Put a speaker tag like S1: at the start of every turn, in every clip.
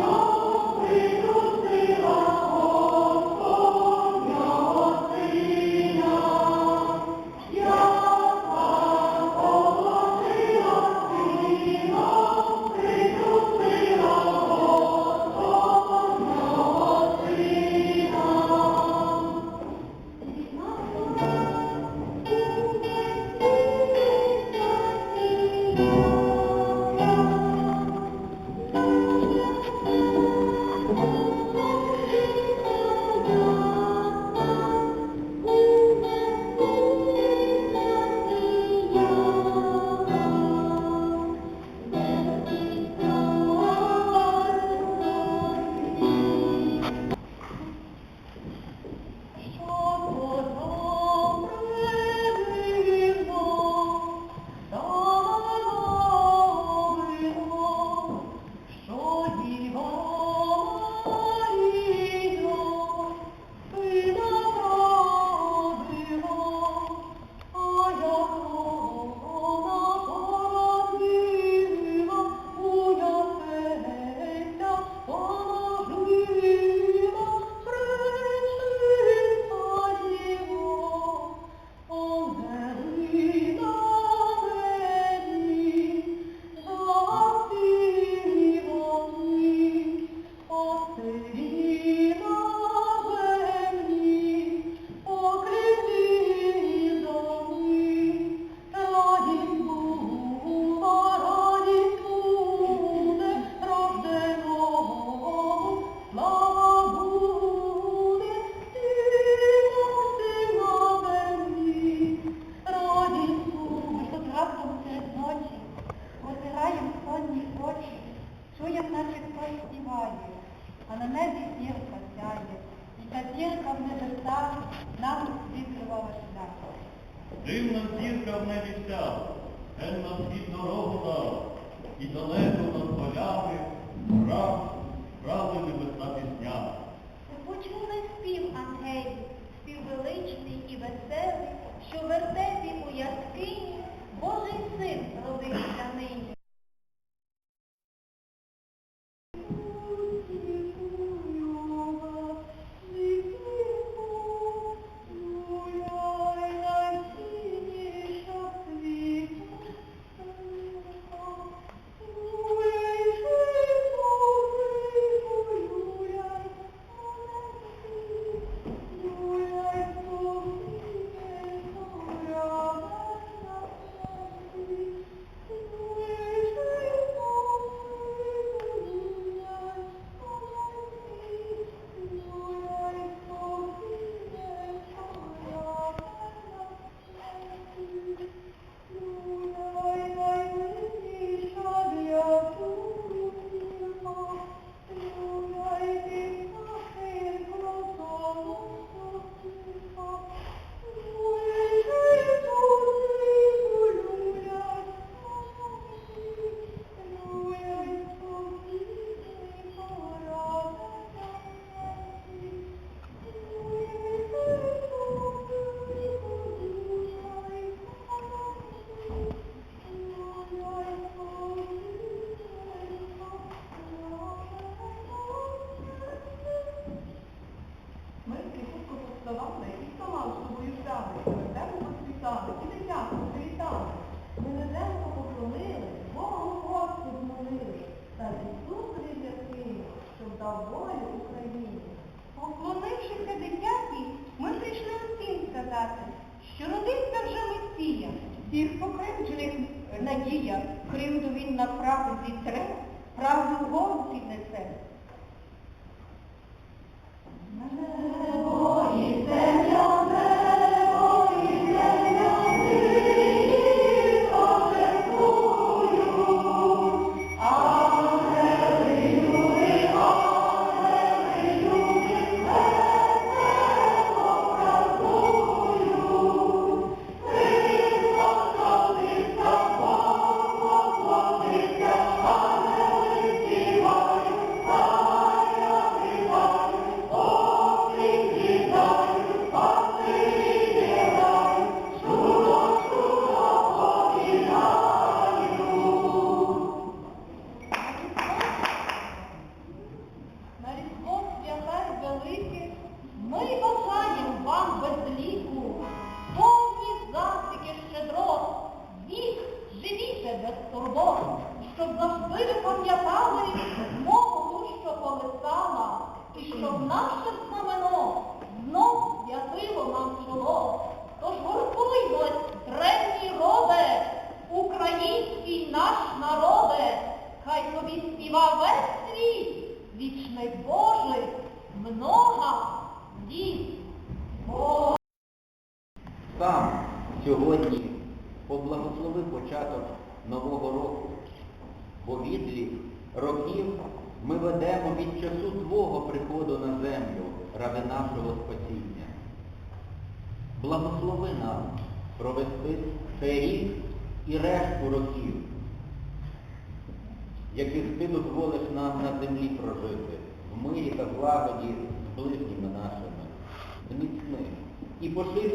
S1: Oh,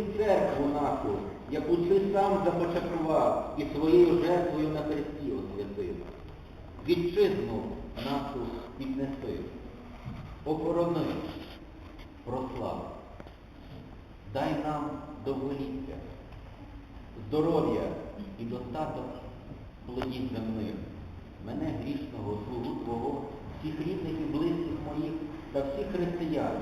S1: і
S2: церкву нашу, яку ти сам започаткував і своєю жертвою на хресті освятив. Вітчизну нашу піднеси, охорони, прослав, дай нам довголіття, здоров'я і достаток плодів земних, мене грішного, слугу Твого, всіх рідних і близьких моїх та всіх християн,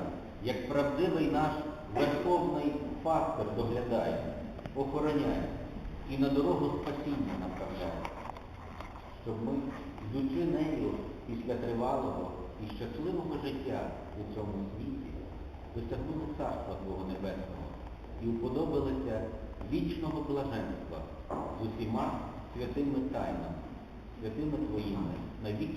S2: як правдивий наш верховний пастир доглядає, охороняє і на дорогу спасіння направляє, щоб ми, йдучи нею після тривалого і щасливого життя у цьому світі, досягнули царства Твого Небесного і уподобилися вічного блаженства з усіма святими тайнами, святими Твоїми навіки.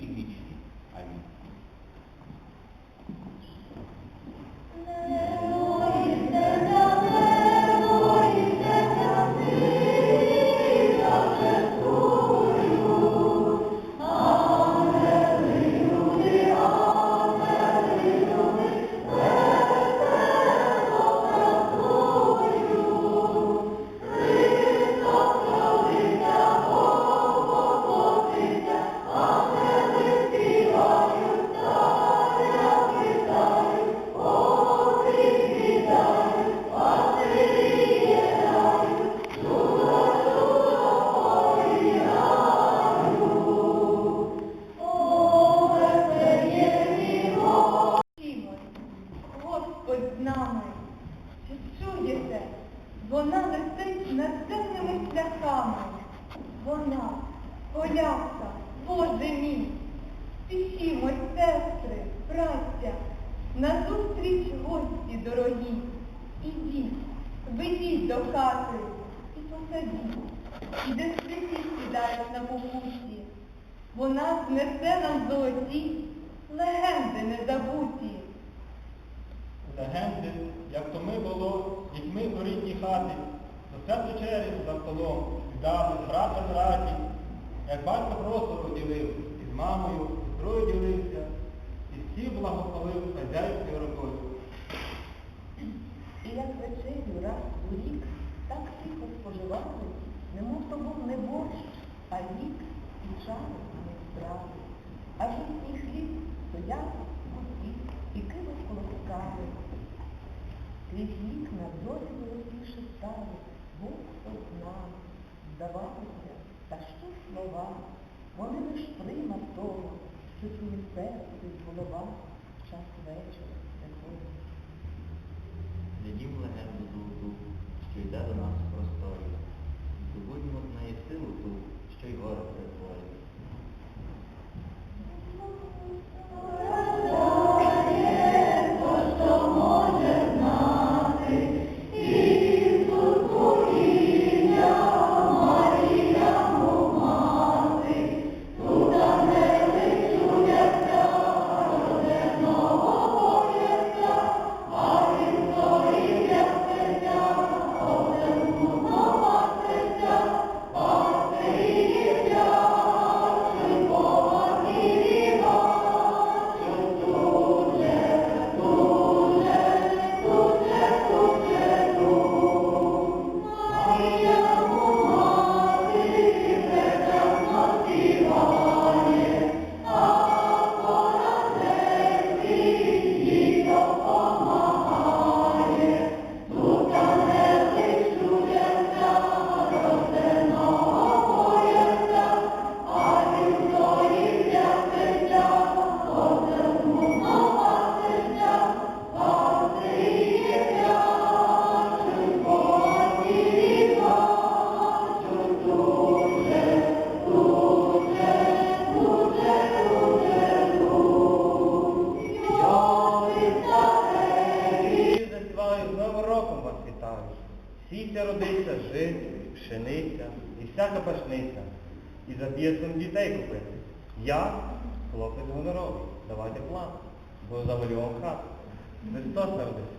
S2: їде, вона
S3: летить над темними шляхами.
S4: Вона, коляска, Боже мій, спішімо, сестри, браття, назустріч гості дорогі. Ідіть, ведіть до хати і посадіть, і де святі сідають на могуті. Вона знесе нам золоті, легенди незабуті.
S5: Легенди, як то ми було дітьми у рідній до свят вечері за столом, віддали, брата з раді, як батько просто поділив, із мамою, сестрою ділився, і всі благословив хазяйською рукою.
S4: І як вечерю раз у рік так тихо споживали, немов то був не борщ, а лік і чай не страви. Стали, Бог одна, здавалося, та що слова, вони лиш прима того, що чує серце й голова в час вечора приходить.
S6: Глядім легенду золоту, що йде до нас з просторі. Здобудьмо з неї силу ту, що й горе перетворює.
S5: Сійся родиться, жит, пшениця і всяка пашниця. І за п'єсом дітей купити. Я, хлопець гоноровий, давайте план, бо завалю вам хату. Христос народився.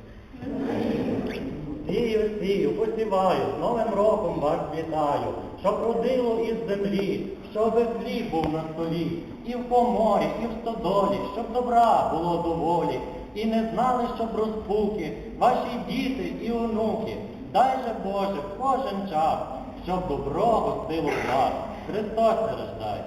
S5: Сію, сію, посіваю, з Новим роком вас вітаю, щоб родило із землі, щоб хліб був на столі, і в поморі, і в стодолі, щоб добра було доволі, і не знали, щоб розпуки, ваші діти і онуки. Дай же Боже кожен час, щоб добро гостило вас. Христос рождає.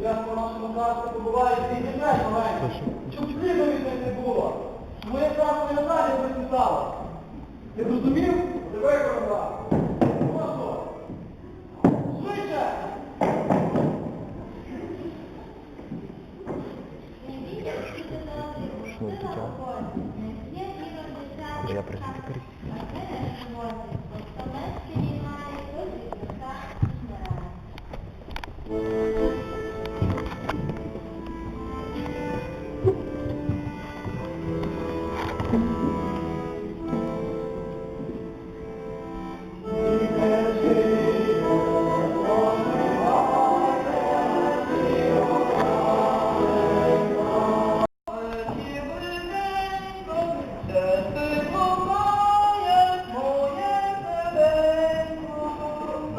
S7: Я по нашому карті побуваю і не дітей маленько. Щоб сліду від них не було. Моє красне не записала. Ти зрозумів?
S8: Тебе корона.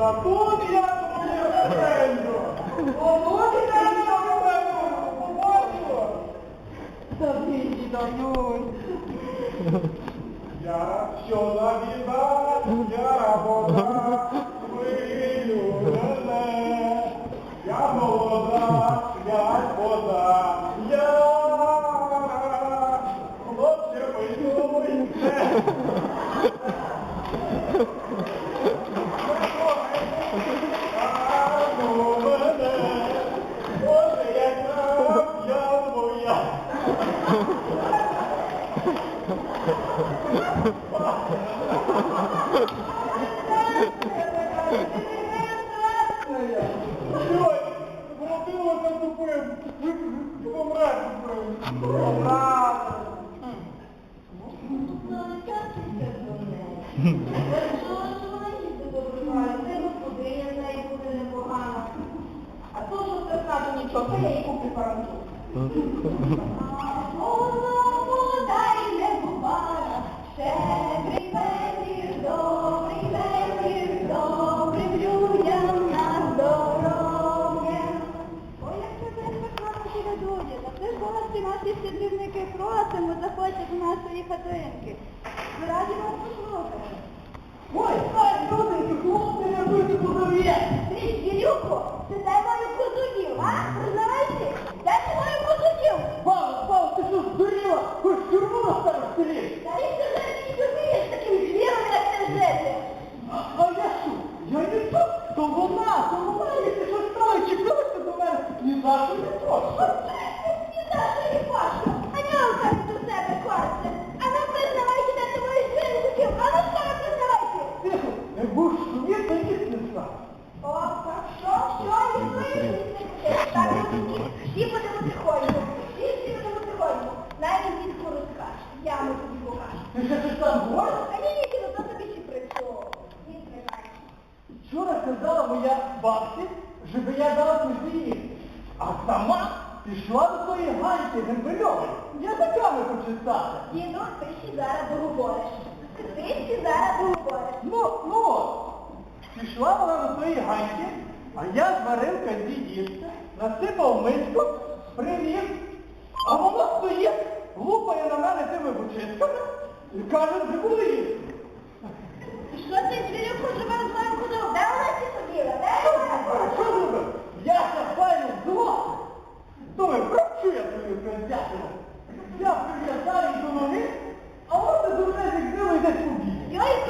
S8: А
S7: тут я
S4: тобі
S7: легенько. Отут я
S4: тебе побачила.
S9: Та ти,
S7: дідаю. Oh, тарелка з'їдівся, насипав миску, привів, а воно стоїть, лупає на мене тими бучитками і каже, збігули їсти.
S8: Що ти звірюку живе з моїм худом? Де вона ці ходіла? Де вона?
S7: Що робив? Я запаюсь з двох, Думаю, прочу я тобі пенсятину. Я прив'язаю до ноги, а от ти до мене дивись десь побіг. Я і.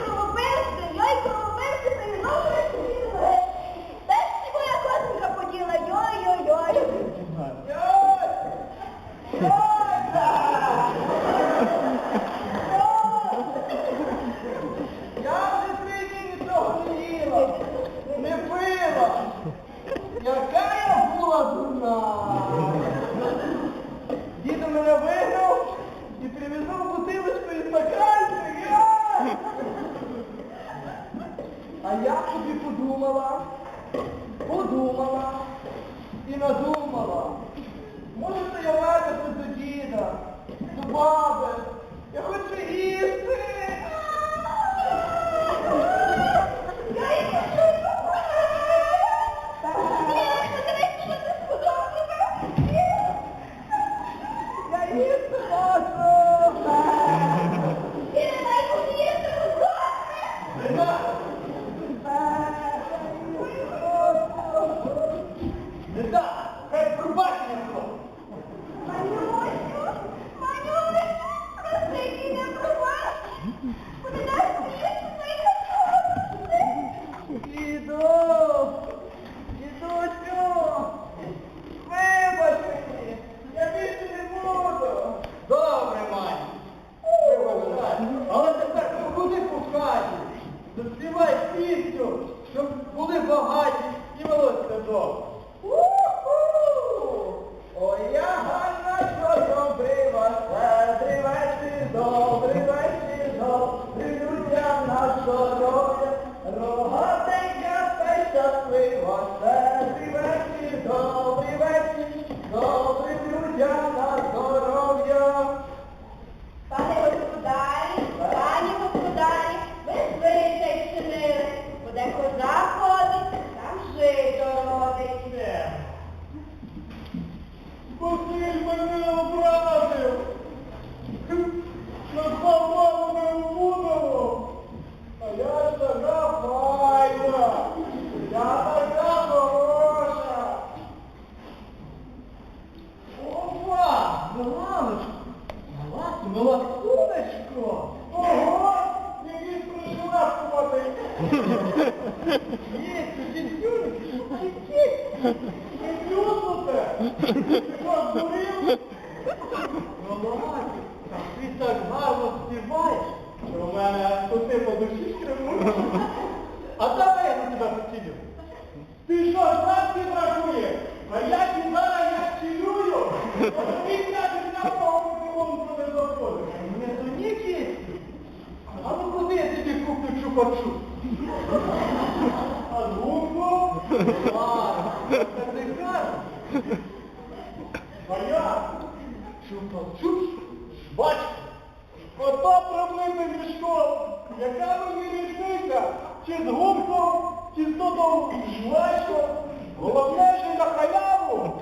S7: А я чупа-чуш, бач, кота проблити мішком, яка мені різниця, чи з губком, чи з тотом жвачком, головне, що на халяву.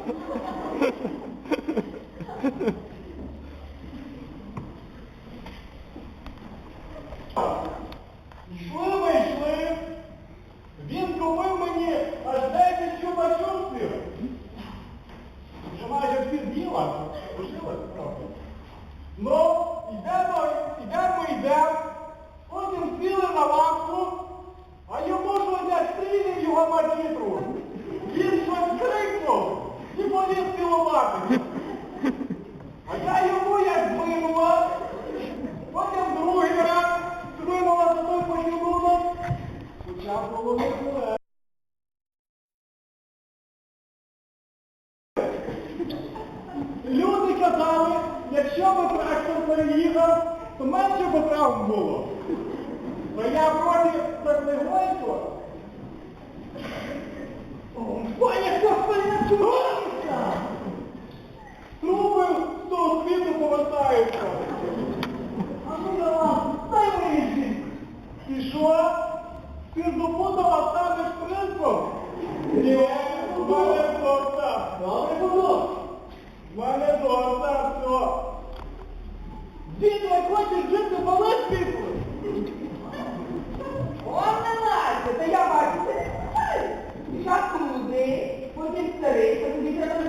S4: треба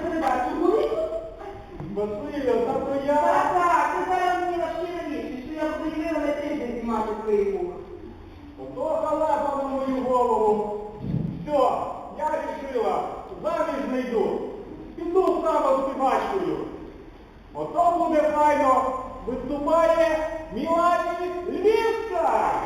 S7: та.
S4: Так, так, мені важкі що я подивила на тиждень знімати твої.
S7: Ото халепа мою голову. Все, я рішила, заміж не йду. Піду сама співачкою. Ото буде файно виступає Мілані Львівська.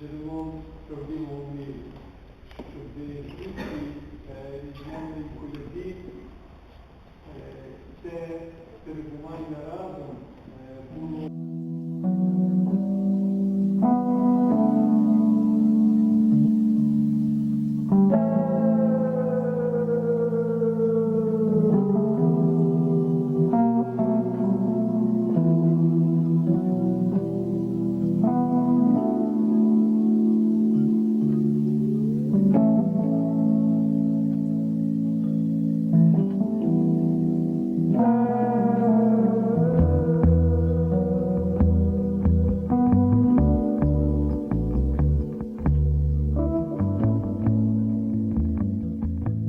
S7: ਜਦੋਂ ਉਹ ਚੜ੍ਹਦੀ ਮੋੜ